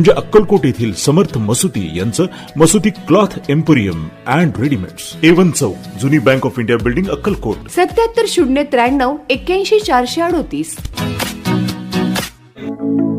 म्हणजे अक्कलकोट येथील समर्थ मसुती यांचं Masuti cloth emporium and readymades. A one चौक जुनी bank of India building Akkalkot. सत्याहत्तर शून्य त्र्याण्णव एक्क्याऐंशी चारशे अडोतीस.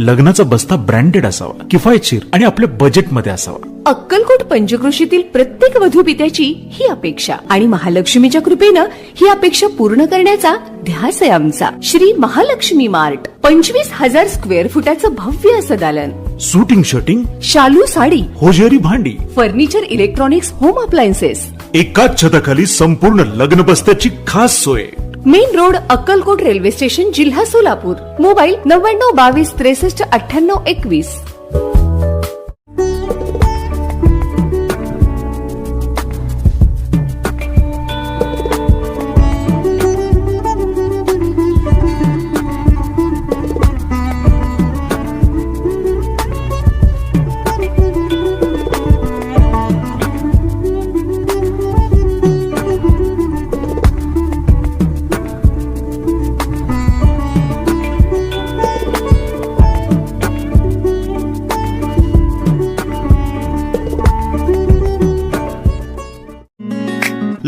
लग्नाचा बस्ता ब्रँडेड असावा किफायतशीर आणि आपल्या बजेटमध्ये असावा. अक्कलकोट पंचक्रोशीतील प्रत्येक वधूपित्याची ही अपेक्षा आणि महालक्ष्मीच्या कृपेनं ही अपेक्षा पूर्ण करण्याचा ध्यास आहे आमचा. श्री महालक्ष्मी मार्ट पंचवीस हजार स्क्वेअर फुटाचं भव्य असं दालन. सुटिंग शर्टिंग शालू साडी होजेरी भांडी फर्निचर इलेक्ट्रॉनिक्स होम अप्लायन्सेस एकाच छताखाली संपूर्ण लग्न बस्त्याची खास सोय. Main road Akkalkot railway station जिल्हा सोलापूर. मोबाईल नव्याण्णव बावीस त्रेसष्ट अठ्ठ्याण्णव एकवीस.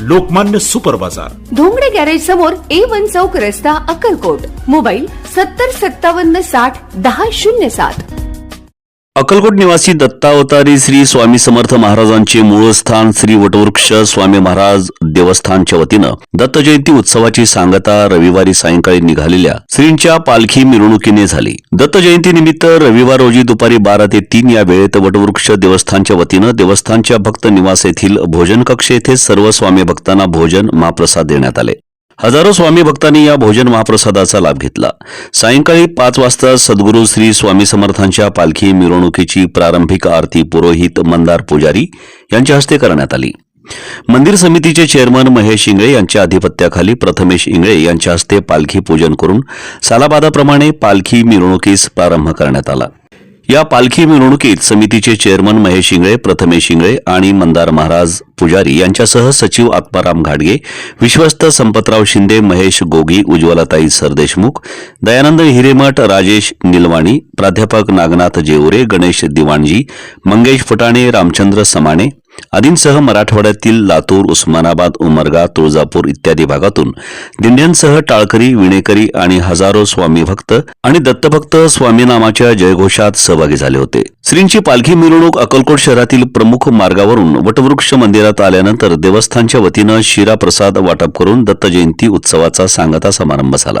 लोकमान्य सुपर बाजार. धोंगडे गॅरेज समोर ए वन चौक रस्ता अक्कलकोट. मोबाईल सत्तर सत्तावन्न साठ दहा शून्य सात. अक्कलकोट निवासी दत्तावतारी श्री स्वामी समर्थ महाराजांचे मूळ स्थान श्री वटवृक्ष स्वामी महाराज देवस्थानच्या वतीनं दत्त जयंती उत्सवाची सांगता रविवारी सायंकाळी निघालेल्या श्रींच्या पालखी मिरवणुकीने झाली. दत्त जयंती निमित्त रविवार रोजी दुपारी बारा ते तीन या वेळेत वटवृक्ष देवस्थानच्या वतीनं देवस्थानच्या भक्त निवास येथील भोजन कक्ष येथे सर्व स्वामी भक्तांना भोजन महाप्रसाद देण्यात आले. हजारो स्वामी भक्तांनी या भोजन महाप्रसादाचा लाभ घेतला. सायंकाळी पाच वाजता सद्गुरू श्री स्वामी समर्थांच्या पालखी मिरवणुकीची प्रारंभिक आरती पुरोहित मंदार पुजारी यांच्या हस्ते करण्यात आली. मंदिर समितीचे चेअरमन महेश इंगळे यांच्या अधिपत्याखाली प्रथमेश इंगळे यांच्या हस्ते पालखी पूजन करून सालाबादाप्रमाणे पालखी मिरवणुकीस प्रारंभ करण्यात आला. या पालखी मिरवणुकीत समितीचे चेअरमन महेश शिंगळे प्रथमेश शिंगळे आणि मंदार महाराज पुजारी यांच्यासह सचिव आत्माराम घाडगे विश्वस्त संपतराव शिंदे महेश गोगी उज्ज्वलाताई सरदेशमुख दयानंद हिरेमठ राजेश निलवाणी प्राध्यापक नागनाथ जेवरे गणेश दिवाणजी मंगेश फुटाणे रामचंद्र समाणे आदींसह मराठवाड्यातील लातूर उस्मानाबाद उमरगा तुळजापूर इत्यादी भागातून दिंड्यांसह टाळकरी विणेकरी आणि हजारो स्वामी भक्त आणि दत्तभक्त स्वामी नामाच्या जयघोषात सहभागी झाले होते. श्रींची पालखी मिरवणूक अकलकोट शहरातील प्रमुख मार्गावरून वटवृक्ष मंदिरात आल्यानंतर देवस्थानच्या वतीनं शिरा प्रसाद वाटप करून दत्त जयंती उत्सवाचा सांगता समारंभ झाला.